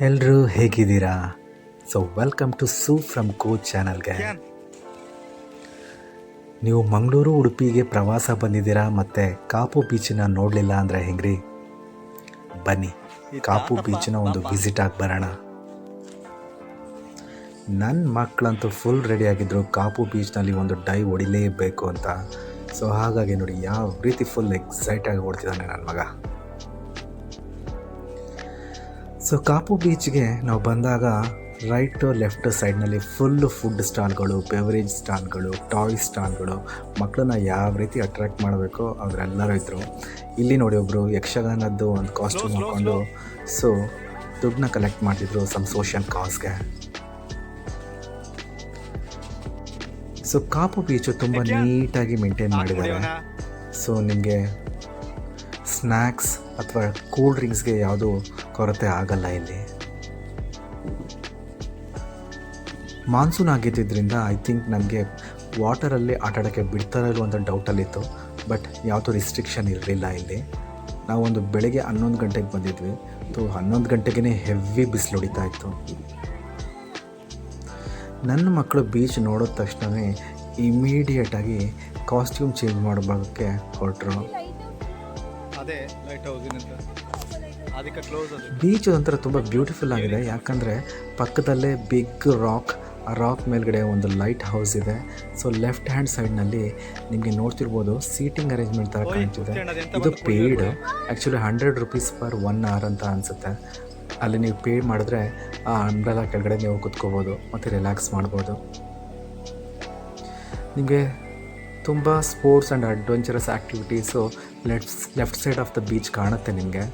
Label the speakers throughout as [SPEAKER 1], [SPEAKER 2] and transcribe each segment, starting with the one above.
[SPEAKER 1] ಎಲ್ಲರೂ ಹೇಗಿದ್ದೀರಾ? So welcome to ಸೂ ಫ್ರಮ್ ಕೋ ಚಾನಲ್ಗೆ ನೀವು ಮಂಗಳೂರು ಉಡುಪಿಗೆ ಪ್ರವಾಸ ಬಂದಿದ್ದೀರಾ ಮತ್ತು ಕಾಪು ಬೀಚನ್ನ ನೋಡಲಿಲ್ಲ ಅಂದರೆ ಹೆಂಗ್ರಿ? ಬನ್ನಿ ಕಾಪು ಬೀಚ್ನ ಒಂದು ವಿಸಿಟ್ ಆಗಿ ಬರೋಣ. ನನ್ನ ಮಕ್ಕಳಂತೂ ಫುಲ್ ರೆಡಿ ಆಗಿದ್ರು ಕಾಪು ಬೀಚ್ನಲ್ಲಿ ಒಂದು ಡೈ ಹೊಡಿಲೇಬೇಕು ಅಂತ. ಸೊ ಹಾಗಾಗಿ ನೋಡಿ ಯಾವ ರೀತಿ ಫುಲ್ ಎಕ್ಸೈಟ್ ಆಗಿ ಓಡ್ತಿದ್ದಾನೆ ನನ್ನ ಮಗ. ಸೊ ಕಾಪು ಬೀಚ್ಗೆ ನಾವು ಬಂದಾಗ ರೈಟು ಲೆಫ್ಟ್ ಸೈಡ್ನಲ್ಲಿ ಫುಲ್ಲು ಫುಡ್ ಸ್ಟಾಲ್ಗಳು ಬೆವರೇಜ್ ಸ್ಟಾಲ್ಗಳು ಟಾಯ್ ಸ್ಟಾಲ್ಗಳು ಮಕ್ಕಳನ್ನ ಯಾವ ರೀತಿ ಅಟ್ರಾಕ್ಟ್ ಮಾಡಬೇಕು ಅವರೆಲ್ಲರೂ ಇದ್ದರು ಇಲ್ಲಿ ನೋಡಿ ಒಬ್ಬರು ಯಕ್ಷಗಾನದ್ದು ಒಂದು ಕಾಸ್ಟ್ಯೂಮ್ ಹಾಕ್ಕೊಂಡು ಸೊ ದುಡ್ಡನ್ನ ಕಲೆಕ್ಟ್ ಮಾಡ್ತಿದ್ರು ಸಮ್ ಸೋಷಿಯಲ್ ಕಾಸ್ಗೆ ಸೊ ಕಾಪು ಬೀಚು ತುಂಬ ನೀಟಾಗಿ ಮೇಂಟೈನ್ ಮಾಡಿದ್ದಾರೆ. ಸೊ ನಿಮಗೆ ಸ್ನ್ಯಾಕ್ಸ್ ಅಥವಾ ಕೂಲ್ ಡ್ರಿಂಕ್ಸ್ಗೆ ಯಾವುದೂ ಕೊರತೆ ಆಗಲ್ಲ ಇಲ್ಲಿ. ಮಾನ್ಸೂನ್ ಆಗಿದ್ದರಿಂದ ಐ ಥಿಂಕ್ ನನಗೆ ವಾಟರಲ್ಲಿ ಆಟಾಡೋಕ್ಕೆ ಬಿಡ್ತಾರೋ ಅಂತ ಡೌಟಲ್ಲಿತ್ತು ಬಟ್ ಯಾವುದೂ ರಿಸ್ಟ್ರಿಕ್ಷನ್ ಇರಲಿಲ್ಲ ಇಲ್ಲಿ. ನಾವೊಂದು ಬೆಳಗ್ಗೆ ಹನ್ನೊಂದು ಗಂಟೆಗೆ ಬಂದಿದ್ವಿ. ಸೊ ಹನ್ನೊಂದು ಗಂಟೆಗೇ ಹೆವಿ ಬಿಸಿಲು ಹೊಡಿತಾ ಇತ್ತು. ನನ್ನ ಮಕ್ಕಳು ಬೀಚ್ ನೋಡಿದ ತಕ್ಷಣವೇ ಇಮಿಡಿಯೇಟಾಗಿ ಕಾಸ್ಟ್ಯೂಮ್ ಚೇಂಜ್ ಮಾಡೋಕ್ಕೆ ಹೊರಟರು.
[SPEAKER 2] ಅದೇ ಲೈಟ್ ಹೌಸಿನಂತ ಅದಕ್ಕೆ ಕ್ಲೋಸ್ ಅದು.
[SPEAKER 1] ಬೀಚ್ ಒಂಥರ ತುಂಬ ಬ್ಯೂಟಿಫುಲ್ ಆಗಿದೆ. ಯಾಕಂದರೆ ಪಕ್ಕದಲ್ಲೇ ಬಿಗ್ ರಾಕ್ ಆ ರಾಕ್ ಮೇಲ್ಗಡೆ ಒಂದು ಲೈಟ್ ಹೌಸ್ ಇದೆ ಸೊ ಲೆಫ್ಟ್ ಹ್ಯಾಂಡ್ ಸೈಡ್ನಲ್ಲಿ ನಿಮಗೆ ನೋಡ್ತಿರ್ಬೋದು ಸೀಟಿಂಗ್ ಅರೇಂಜ್ಮೆಂಟ್ ಥರ ಕಾಣ್ತಿದೆ. ಇದು paid actually hundred rupees per one hour ಅಂತ ಅನಿಸುತ್ತೆ. ಅಲ್ಲಿ ನೀವು ಪೇ ಮಾಡಿದ್ರೆ ಆ ಅಂಬ್ರೆಲ ಕೆಳಗಡೆ ನೀವು ಕುತ್ಕೋಬೋದು ಮತ್ತು ರಿಲ್ಯಾಕ್ಸ್ ಮಾಡ್ಬೋದು. ನಿಮಗೆ ತುಂಬ sports and adventurous activities left left side of the beach ಕಾಣುತ್ತೆ ನಿಮಗೆ.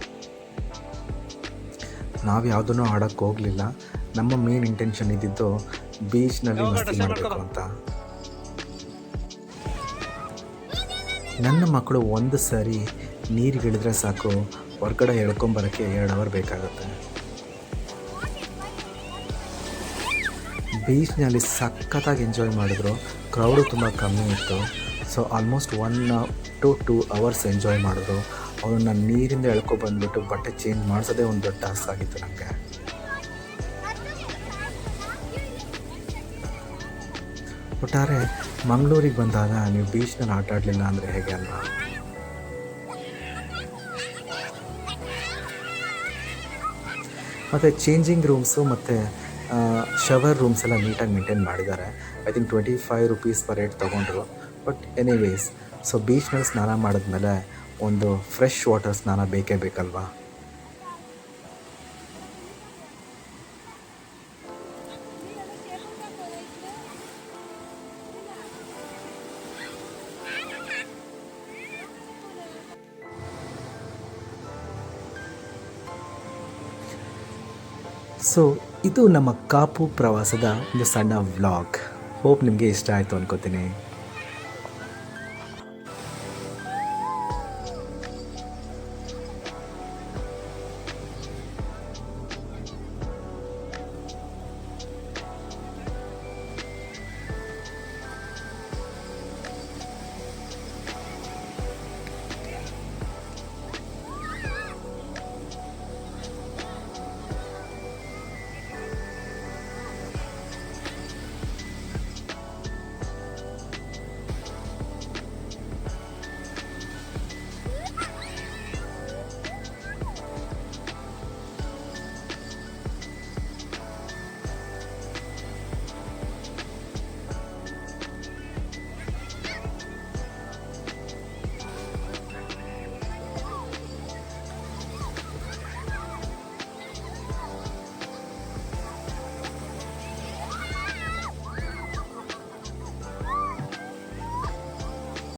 [SPEAKER 1] ನಾವು ಯಾವುದನ್ನು ಆಡೋಕ್ಕೆ ಹೋಗಲಿಲ್ಲ. ನಮ್ಮ ಮೇನ್ ಇಂಟೆನ್ಷನ್ ಇದ್ದಿದ್ದು ಬೀಚ್ನಲ್ಲಿ ಮಸ್ತಿ ಮಾಡಬೇಕು ಅಂತ. ನನ್ನ ಮಕ್ಕಳು ಒಂದು ಸಾರಿ ನೀರಿಗಿಳಿದ್ರೆ ಸಾಕು ಹೊರ್ಗಡೆ ಎಳ್ಕೊಂಬರೋಕ್ಕೆ ಎರಡು ಅವರ್ ಬೇಕಾಗುತ್ತೆ. ಬೀಚ್ನಲ್ಲಿ ಸಖತ್ತಾಗಿ ಎಂಜಾಯ್ ಮಾಡಿದ್ರು. ಕ್ರೌಡು ತುಂಬ ಕಮ್ಮಿ ಇತ್ತು. So almost one to two hours enjoy ಮಾಡಿದ್ರು. ಅವ್ರನ್ನ ನೀರಿಂದ ಎಳ್ಕೊ ಬಂದುಬಿಟ್ಟು ಬಟ್ಟೆ ಚೇಂಜ್ ಮಾಡಿಸೋದೇ ಒಂದು ದೊಡ್ಡ ಟಾಸ್ಕ್ ಆಗಿತ್ತು ನನಗೆ ಒಟ್ಟಾರೆ, ಮಂಗಳೂರಿಗೆ ಬಂದಾಗ ನೀವು ಬೀಚ್ನಲ್ಲಿ ಆಟ ಆಡಲಿಲ್ಲ ಅಂದರೆ ಹೇಗೆ ಅಲ್ಲ ಮತ್ತು ಚೇಂಜಿಂಗ್ ರೂಮ್ಸು ಮತ್ತು ಶವರ್ ರೂಮ್ಸ್ ಎಲ್ಲ ನೀಟಾಗಿ ಮೇಂಟೈನ್ ಮಾಡಿದ್ದಾರೆ. I think twenty five rupees per rate ತೊಗೊಂಡ್ರು. ಬಟ್ ಎನಿವೇಸ್ ಸೊ ಬೀಚ್ನಲ್ಲಿ ಸ್ನಾನ ಮಾಡಿದ್ಮೇಲೆ ಒಂದು ಫ್ರೆಶ್ ವಾಟರ್ ಸ್ನಾನ ಬೇಕೇ ಬೇಕಲ್ವಾ? ಸೊ ಇದು ನಮ್ಮ ಕಾಪು ಪ್ರವಾಸದ ಒಂದು ಸಣ್ಣ ವ್ಲಾಗ್ ಹೋಪ್ ನಿಮಗೆ ಇಷ್ಟ ಆಯಿತು ಅನ್ಕೋತೀನಿ.